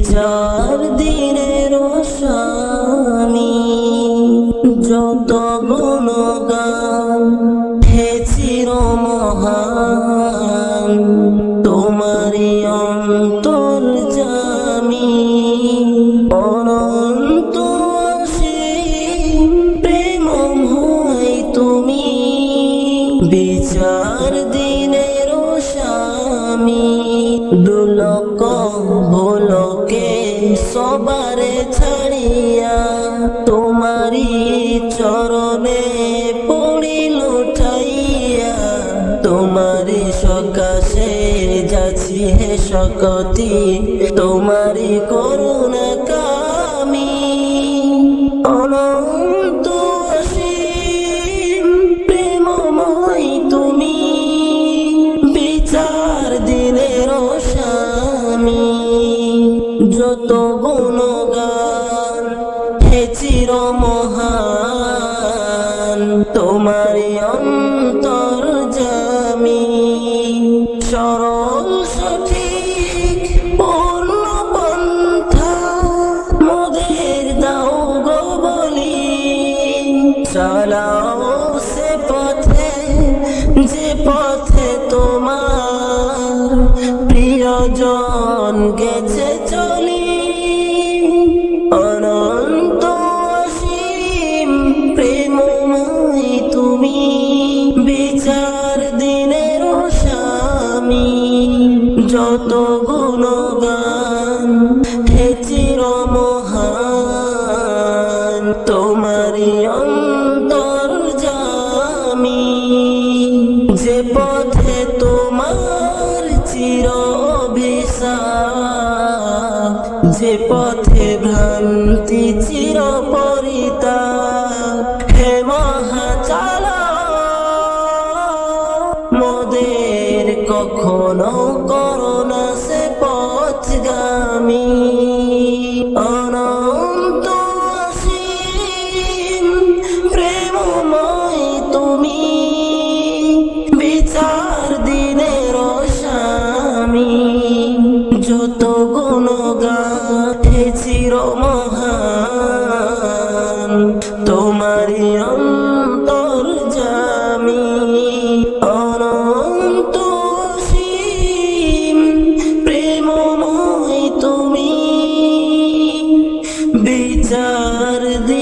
বিচার দিনে স্বামী যত গুণগান মহান তোমারি অন্তর জামি। অনন্ত প্রেম হয় তুমি, বিচার দিনে স্বামী দুলক হয় সবারে ছাড়িয়া তোমারি চরণে পড়িল ঠাইয়া। তোমারি সকাশে যাচ্ছি হে সকতি তোমারি করুণা কামি অনন্ত যত গুণগান, হে চির মহান তোমারি অন্তর জামি। সরল, সঠিক, পূর্ণ পন্থা, মোদের দাও গো বলি। চালাও সে পথে, যে পথে প্রিয়জন গেছে চলি, অনন্ত অসীম প্রেমময় তুমি, বিচার দিনের স্বামী। যত গুণগান হে চির মহান তোমারি অন্তর জামি। যে পথে তোমার চির যে পথে ভ্রান্তি চির পরিতা হে মহাচালা মোদের কখনো করোনা সে পথগামী। পথে চির মহান তোমার অন্তর জামি অনন্ত সীম প্রেমময় তুমি বিচার দি